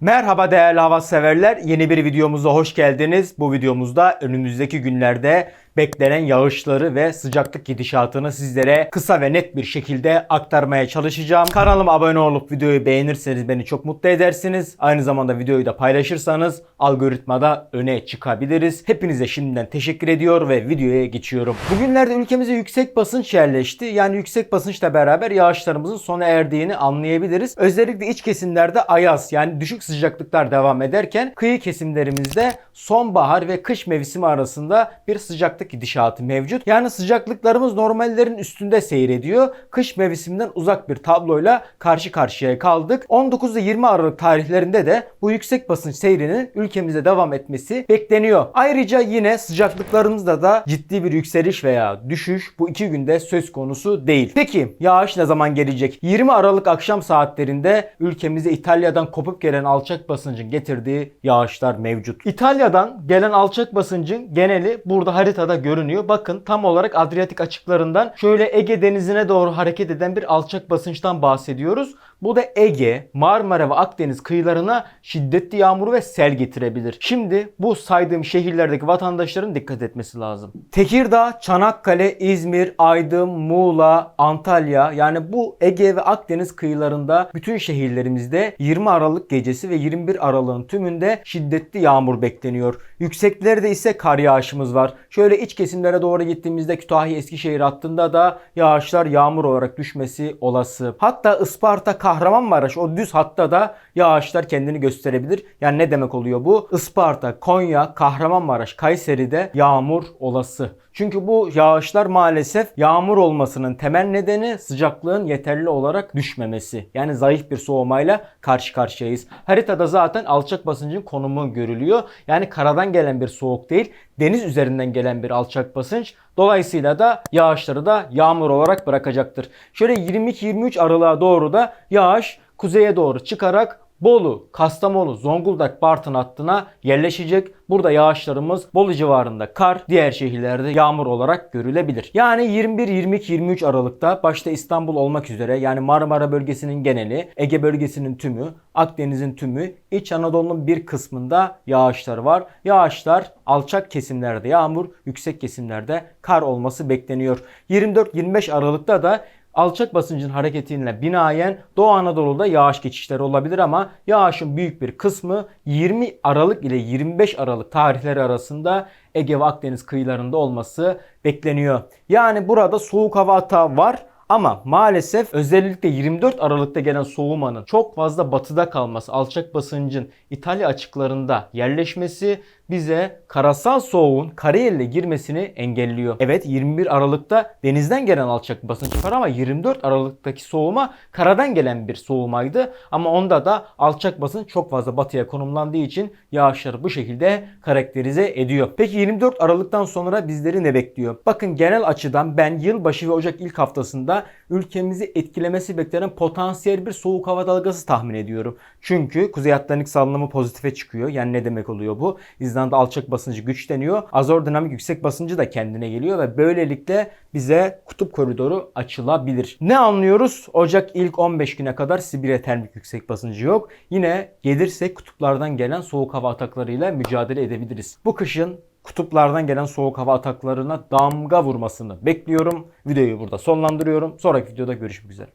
Merhaba değerli hava severler. Yeni bir videomuza hoş geldiniz. Bu videomuzda önümüzdeki günlerde beklenen yağışları ve sıcaklık gidişatını sizlere kısa ve net bir şekilde aktarmaya çalışacağım. Kanalıma abone olup videoyu beğenirseniz beni çok mutlu edersiniz. Aynı zamanda videoyu da paylaşırsanız algoritmada öne çıkabiliriz. Hepinize şimdiden teşekkür ediyor ve videoya geçiyorum. Bugünlerde ülkemize yüksek basınç yerleşti. Yani yüksek basınçla beraber yağışlarımızın sona erdiğini anlayabiliriz. Özellikle iç kesimlerde ayaz yani düşük sıcaklıklar devam ederken kıyı kesimlerimizde sonbahar ve kış mevsimi arasında bir sıcaklık gidişatı mevcut. Yani sıcaklıklarımız normallerin üstünde seyrediyor. Kış mevsiminden uzak bir tabloyla karşı karşıya kaldık. 19 ile 20 Aralık tarihlerinde de bu yüksek basınç seyrinin ülkemize devam etmesi bekleniyor. Ayrıca yine sıcaklıklarımızda da ciddi bir yükseliş veya düşüş bu iki günde söz konusu değil. Peki yağış ne zaman gelecek? 20 Aralık akşam saatlerinde ülkemize İtalya'dan kopup gelen alçak basıncın getirdiği yağışlar mevcut. İtalya'dan gelen alçak basıncın geneli burada haritada görünüyor. Bakın tam olarak Adriyatik açıklarından şöyle Ege denizine doğru hareket eden bir alçak basınçtan bahsediyoruz. Bu da Ege, Marmara ve Akdeniz kıyılarına şiddetli yağmur ve sel getirebilir. Şimdi bu saydığım şehirlerdeki vatandaşların dikkat etmesi lazım. Tekirdağ, Çanakkale, İzmir, Aydın, Muğla, Antalya yani bu Ege ve Akdeniz kıyılarında bütün şehirlerimizde 20 Aralık gecesi ve 21 Aralık'ın tümünde şiddetli yağmur bekleniyor. Yükseklerde ise kar yağışımız var. Şöyle iç kesimlere doğru gittiğimizde Kütahya Eskişehir hattında da yağışlar yağmur olarak düşmesi olası. Hatta Isparta Kahramanmaraş o düz hatta da yağışlar kendini gösterebilir. Yani ne demek oluyor bu? Isparta, Konya, Kahramanmaraş, Kayseri'de yağmur olası. Çünkü bu yağışlar maalesef yağmur olmasının temel nedeni sıcaklığın yeterli olarak düşmemesi. Yani zayıf bir soğumayla karşı karşıyayız. Haritada zaten alçak basıncın konumu görülüyor. Yani karadan gelen bir soğuk değil, deniz üzerinden gelen bir alçak basınç. Dolayısıyla da yağışları da yağmur olarak bırakacaktır. Şöyle 22-23 Aralık'a doğru da yağış kuzeye doğru çıkarak Bolu, Kastamonu, Zonguldak, Bartın hattına yerleşecek. Burada yağışlarımız Bolu civarında kar, diğer şehirlerde yağmur olarak görülebilir. Yani 21, 22, 23 Aralık'ta başta İstanbul olmak üzere yani Marmara bölgesinin geneli, Ege bölgesinin tümü, Akdeniz'in tümü, İç Anadolu'nun bir kısmında yağışlar var. Yağışlar alçak kesimlerde yağmur, yüksek kesimlerde kar olması bekleniyor. 24-25 Aralık'ta da alçak basıncın hareketiyle binaen Doğu Anadolu'da yağış geçişleri olabilir ama yağışın büyük bir kısmı 20 Aralık ile 25 Aralık tarihleri arasında Ege ve Akdeniz kıyılarında olması bekleniyor. Yani burada soğuk hava atağı var ama maalesef özellikle 24 Aralık'ta gelen soğumanın çok fazla batıda kalması, alçak basıncın İtalya açıklarında yerleşmesi bize karasal soğuğun karayelle girmesini engelliyor. Evet 21 Aralık'ta denizden gelen alçak basınç var ama 24 Aralık'taki soğuma karadan gelen bir soğumaydı. Ama onda da alçak basınç çok fazla batıya konumlandığı için yağışları bu şekilde karakterize ediyor. Peki 24 Aralık'tan sonra bizleri ne bekliyor? Bakın genel açıdan ben yılbaşı ve Ocak ilk haftasında ülkemizi etkilemesi beklenen potansiyel bir soğuk hava dalgası tahmin ediyorum. Çünkü Kuzey Atlantik salınımı pozitife çıkıyor. Yani ne demek oluyor bu? İzlanda alçak basıncı güçleniyor. Azor dinamik yüksek basıncı da kendine geliyor ve böylelikle bize kutup koridoru açılabilir. Ne anlıyoruz? Ocak ilk 15 güne kadar Sibirya termik yüksek basıncı yok. Yine gelirse kutuplardan gelen soğuk hava ataklarıyla mücadele edebiliriz. Bu kışın kutuplardan gelen soğuk hava ataklarına damga vurmasını bekliyorum. Videoyu burada sonlandırıyorum. Sonraki videoda görüşmek üzere.